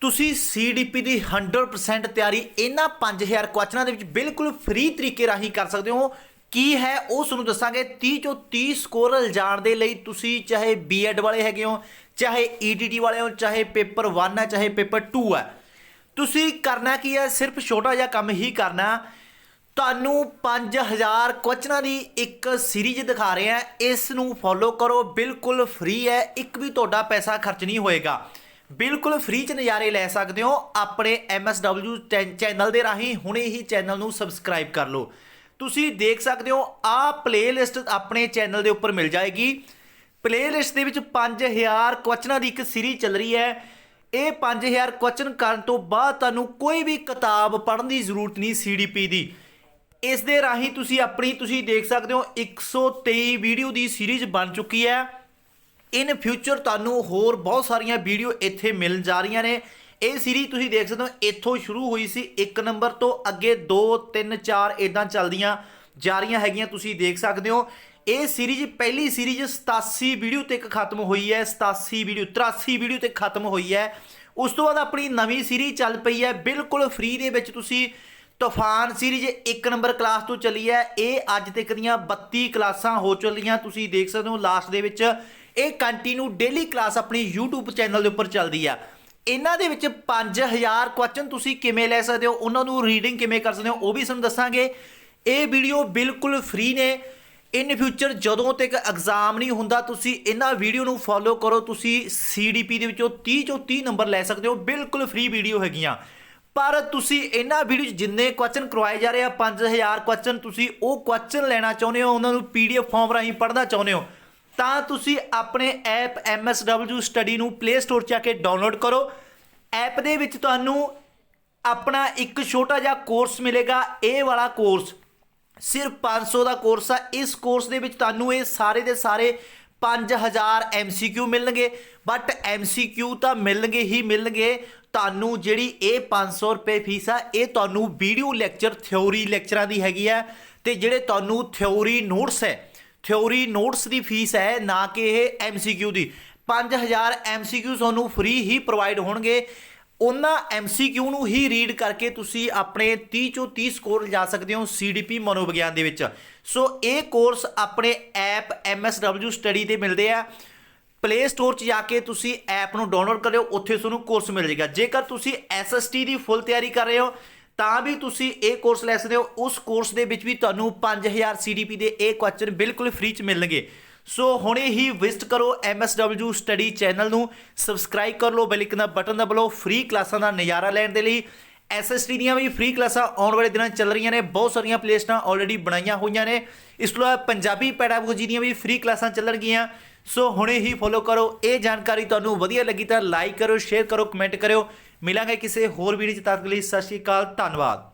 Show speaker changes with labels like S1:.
S1: ਤੁਸੀਂ ਸੀਡੀਪੀ ਦੀ 100% ਤਿਆਰੀ ਇਹਨਾਂ 5000 ਕੁਐਸਚਨਾਂ ਦੇ ਵਿੱਚ ਬਿਲਕੁਲ ਫ੍ਰੀ ਤਰੀਕੇ ਰਾਹੀਂ ਕਰ ਸਕਦੇ ਹੋ। ਕੀ ਹੈ? ਉਹ ਤੁਹਾਨੂੰ ਦੱਸਾਂਗੇ। 30 ਚੋਂ 30 ਸਕੋਰ ਲਿਜਾਣ ਦੇ ਲਈ ਤੁਸੀਂ ਚਾਹੇ ਬੀਐਡ ਵਾਲੇ ਹੈਗੇ ਹੋ, ਚਾਹੇ ਈਟੀਟੀ ਵਾਲੇ ਹੋ, ਚਾਹੇ ਪੇਪਰ 1 ਹੈ, ਚਾਹੇ ਪੇਪਰ 2 ਹੈ। ਤੁਸੀਂ ਕਰਨਾ ਕੀ ਹੈ? ਸਿਰਫ ਛੋਟਾ ਜਿਹਾ ਕੰਮ ਹੀ ਕਰਨਾ। ਤੁਹਾਨੂੰ 5000 ਕੁਐਸਚਨਾਂ ਦੀ ਇੱਕ ਸੀਰੀਜ਼ ਦਿਖਾ ਰਹੇ ਹਾਂ। ਇਸ ਨੂੰ ਫੋਲੋ ਕਰੋ। ਬਿਲਕੁਲ ਫ੍ਰੀ ਹੈ। ਇੱਕ ਵੀ ਤੁਹਾਡਾ ਪੈਸਾ ਖਰਚ ਨਹੀਂ ਹੋਏਗਾ। ਬਿਲਕੁਲ ਫ੍ਰੀ ਚ ਨਜ਼ਾਰੇ ਲੈ ਸਕਦੇ ਹੋ। ਆਪਣੇ MSW ਚੈ- ਚੈਨਲ ਦੇ ਰਾਹੀਂ ਹੁਣੇ ਹੀ ਚੈਨਲ ਨੂੰ ਸਬਸਕ੍ਰਾਈਬ ਕਰ ਲਓ। ਤੁਸੀਂ ਦੇਖ ਸਕਦੇ ਹੋ, ਆਹ ਪਲੇਲਿਸਟ ਆਪਣੇ ਚੈਨਲ ਦੇ ਉੱਪਰ ਮਿਲ ਜਾਏਗੀ। ਪਲੇਲਿਸਟ ਦੇ ਵਿੱਚ 5000 ਕੁਐਸਚਨਾਂ ਦੀ ਇੱਕ ਸੀਰੀਜ਼ ਚੱਲ ਰਹੀ ਹੈ। ਇਹ 5000 ਕੁਐਸਚਨ ਕਰਨ ਤੋਂ ਬਾਅਦ ਤੁਹਾਨੂੰ ਕੋਈ ਵੀ ਕਿਤਾਬ ਪੜ੍ਹਨ ਦੀ ਜ਼ਰੂਰਤ ਨਹੀਂ ਸੀਡੀਪੀ ਦੀ। ਇਸ ਦੇ ਰਾਹੀਂ ਤੁਸੀਂ ਆਪਣੀ, ਤੁਸੀਂ ਦੇਖ ਸਕਦੇ ਹੋ 123 ਵੀਡੀਓ ਦੀ ਸੀਰੀਜ਼ ਬਣ ਚੁੱਕੀ ਹੈ। ਇਨ ਫਿਊਚਰ ਤੁਹਾਨੂੰ ਹੋਰ ਬਹੁਤ ਸਾਰੀਆਂ ਵੀਡੀਓ ਇੱਥੇ ਮਿਲਣ ਜਾ ਰਹੀਆਂ ਨੇ। ਇਹ ਸੀਰੀਜ਼ ਤੁਸੀਂ ਦੇਖ ਸਕਦੇ ਹੋ, ਇੱਥੋਂ ਸ਼ੁਰੂ ਹੋਈ ਸੀ 1 ਨੰਬਰ ਤੋਂ ਅੱਗੇ 2 3 4 ਇਦਾਂ ਚੱਲਦੀਆਂ ਜਾ ਰਹੀਆਂ ਹੈਗੀਆਂ, ਤੁਸੀਂ ਦੇਖ ਸਕਦੇ ਹੋ। ਇਹ ਸੀਰੀਜ਼ ਪਹਿਲੀ ਸੀਰੀਜ਼ 87 ਵੀਡੀਓ ਤੱਕ ਖਤਮ ਹੋਈ ਹੈ 87 ਵੀਡੀਓ 83 ਵੀਡੀਓ ਤੱਕ ਖਤਮ ਹੋਈ ਹੈ। ਉਸ ਤੋਂ ਬਾਅਦ ਆਪਣੀ ਨਵੀਂ ਸੀਰੀਜ਼ ਚੱਲ ਪਈ ਹੈ, ਬਿਲਕੁਲ ਫ੍ਰੀ ਦੇ ਵਿੱਚ ਤੁਸੀਂ ਤੂਫਾਨ ਸੀਰੀਜ਼ 1 ਨੰਬਰ ਕਲਾਸ ਤੋਂ ਚੱਲੀ ਹੈ। ਇਹ ਅੱਜ ਤੱਕ ਦੀਆਂ 32 ਕਲਾਸਾਂ ਹੋ ਚੱਲੀਆਂ, ਤੁਸੀਂ ਦੇਖ ਸਕਦੇ ਹੋ ਲਾਸਟ ਦੇ ਵਿੱਚ ਇਹ ਕੰਟੀਨਿਊ ਡੇਲੀ ਕਲਾਸ ਆਪਣੀ YouTube ਚੈਨਲ ਦੇ ਉੱਪਰ ਚੱਲਦੀ ਆ। ਇਹਨਾਂ ਦੇ ਵਿੱਚ 5000 ਕੁਐਸਚਨ ਤੁਸੀਂ ਕਿਵੇਂ ਲੈ ਸਕਦੇ ਹੋ, ਉਹਨਾਂ ਨੂੰ ਰੀਡਿੰਗ ਕਿਵੇਂ ਕਰ ਸਕਦੇ ਹੋ, ਉਹ ਵੀ ਸਾਨੂੰ ਦੱਸਾਂਗੇ। ਇਹ ਵੀਡੀਓ ਬਿਲਕੁਲ ਫ੍ਰੀ ਨੇ। ਇਨ ਫਿਊਚਰ ਜਦੋਂ ਤੱਕ ਐਗਜ਼ਾਮ ਨਹੀਂ ਹੁੰਦਾ, ਤੁਸੀਂ ਇਹਨਾਂ ਵੀਡੀਓ ਨੂੰ ਫੋਲੋ ਕਰੋ। ਤੁਸੀਂ ਸੀਡੀਪੀ ਦੇ ਵਿੱਚੋਂ 30 ਚੋਂ 30 ਨੰਬਰ ਲੈ ਸਕਦੇ ਹੋ। ਬਿਲਕੁਲ ਫ੍ਰੀ ਵੀਡੀਓ ਹੈਗੀਆਂ। ਪਰ ਤੁਸੀਂ ਇਹਨਾਂ ਵੀਡੀਓ 'ਚ ਜਿੰਨੇ ਕੁਐਸਚਨ ਕਰਵਾਏ ਜਾ ਰਹੇ ਆ 5000 ਕੁਐਸਚਨ ਤੁਸੀਂ ਉਹ ਕੁਐਸਚਨ ਲੈਣਾ ਚਾਹੁੰਦੇ ਹੋ, ਉਹਨਾਂ ਨੂੰ ਪੀਡੀਐਫ ਫਾਰਮ ਰਾਹੀਂ ਪੜ੍ਹਨਾ ਚਾਹੁੰਦੇ ਹੋ। ਤਾਂ ਤੁਸੀਂ ਆਪਣੇ ਐਪ MSW ਸਟੱਡੀ ਨੂੰ ਪਲੇ ਸਟੋਰ 'ਚ ਆ ਕੇ ਡਾਊਨਲੋਡ ਕਰੋ। ਐਪ ਦੇ ਵਿੱਚ ਤੁਹਾਨੂੰ ਆਪਣਾ ਇੱਕ ਛੋਟਾ ਜਿਹਾ ਕੋਰਸ ਮਿਲੇਗਾ, ਇਹ ਵਾਲਾ ਕੋਰਸ ਸਿਰਫ 500 ਦਾ ਕੋਰਸ ਆ। ਇਸ ਕੋਰਸ ਦੇ ਵਿੱਚ ਤੁਹਾਨੂੰ ਇਹ ਸਾਰੇ ਦੇ ਸਾਰੇ 5000 MCQ ਮਿਲਣਗੇ। ਬਟ MCQ ਤਾਂ ਮਿਲਣਗੇ ਹੀ ਮਿਲਣਗੇ। ਤੁਹਾਨੂੰ ਜਿਹੜੀ ਇਹ 500 ਰੁਪਏ ਫੀਸ ਆ, ਇਹ ਤੁਹਾਨੂੰ ਵੀਡੀਓ ਲੈਕਚਰ ਥਿਉਰੀ ਲੈਕਚਰਾਂ ਦੀ ਹੈਗੀ ਆ। ਤੇ ਜਿਹੜੇ ਤੁਹਾਨੂੰ ਥਿਉਰੀ ਨੋਟਸ ਹੈ ਥਿਉਰੀ ਨੋਟਸ ਦੀ ਫੀਸ ਹੈ, ਨਾ ਕਿ ਇਹ MCQ ਦੀ। 5000 MCQ ਤੁਹਾਨੂੰ ਫ੍ਰੀ ਹੀ ਪ੍ਰੋਵਾਈਡ ਹੋਣਗੇ। ਉਹਨਾਂ MCQ ਨੂੰ ਹੀ ਰੀਡ ਕਰਕੇ ਤੁਸੀਂ ਆਪਣੇ 30 ਚੋਂ 30 ਸਕੋਰ ਲਿਜਾ ਸਕਦੇ ਹੋ CDP ਮਨੋਵਿਗਿਆਨ ਦੇ ਵਿੱਚ। ਸੋ ਇਹ ਕੋਰਸ ਆਪਣੇ ਐਪ MSW ਸਟੱਡੀ 'ਤੇ ਮਿਲਦੇ ਆ। ਪਲੇ ਸਟੋਰ 'ਚ ਜਾ ਕੇ ਤੁਸੀਂ ਐਪ ਨੂੰ ਡਾਊਨਲੋਡ ਕਰਿਓ, ਉੱਥੇ ਤੁਹਾਨੂੰ ਕੋਰਸ ਮਿਲ ਜਾਏਗਾ। ਜੇਕਰ ਤੁਸੀਂ SST ਦੀ ਫੁੱਲ ਤਿਆਰੀ ਕਰ ਰਹੇ ਹੋ ਤਾਂ ਵੀ ਤੁਸੀਂ ਇਹ ਕੋਰਸ ਲੈ ਸਕਦੇ ਹੋ। ਉਸ ਕੋਰਸ ਦੇ ਵਿੱਚ ਵੀ ਤੁਹਾਨੂੰ 5000 CDP ਦੇ ਇਹ ਕੁਐਸਚਨ ਬਿਲਕੁਲ ਫ੍ਰੀ 'ਚ ਮਿਲਣਗੇ। ਸੋ ਹੁਣੇ ਹੀ ਵਿਜ਼ਿਟ ਕਰੋ MSW ਸਟੱਡੀ ਚੈਨਲ ਨੂੰ। ਸਬਸਕ੍ਰਾਈਬ ਕਰ ਲਓ ਬੈਲ ਦਾ ਬਟਨ ਦਬਾਓ ਫ੍ਰੀ ਕਲਾਸਾਂ ਦਾ ਨਜ਼ਾਰਾ ਲੈਣ ਦੇ ਲਈ SST ਦੀਆਂ ਵੀ ਫ੍ਰੀ ਕਲਾਸਾਂ ਆਉਣ ਵਾਲੇ ਦਿਨਾਂ 'ਚ ਚੱਲ ਰਹੀਆਂ ਨੇ। ਬਹੁਤ ਸਾਰੀਆਂ ਪਲੇਸਟਾਂ ਆਲਰੇਡੀ ਬਣਾਈਆਂ ਹੋਈਆਂ ਨੇ। ਇਸ ਤੋਂ ਇਲਾਵਾ ਪੰਜਾਬੀ ਪੈਡਾਗੋਜੀ ਦੀਆਂ ਵੀ ਫ੍ਰੀ ਕਲਾਸਾਂ ਚੱਲਣਗੀਆਂ। ਸੋ ਹੁਣੇ ਹੀ ਫੋਲੋ ਕਰੋ। ਇਹ ਜਾਣਕਾਰੀ ਤੁਹਾਨੂੰ ਵਧੀਆ ਲੱਗੀ ਤਾਂ ਲਾਈਕ ਕਰੋ ਸ਼ੇਅਰ ਕਰੋ ਕਮੈਂਟ ਕਰਿਓ। ਮਿਲਾਂਗੇ ਕਿਸੇ ਹੋਰ ਵੀਡੀਓ 'ਚ ਤਦ ਤੱਕ ਲਈ ਸਤਿ ਸ਼੍ਰੀ ਅਕਾਲ ਧੰਨਵਾਦ।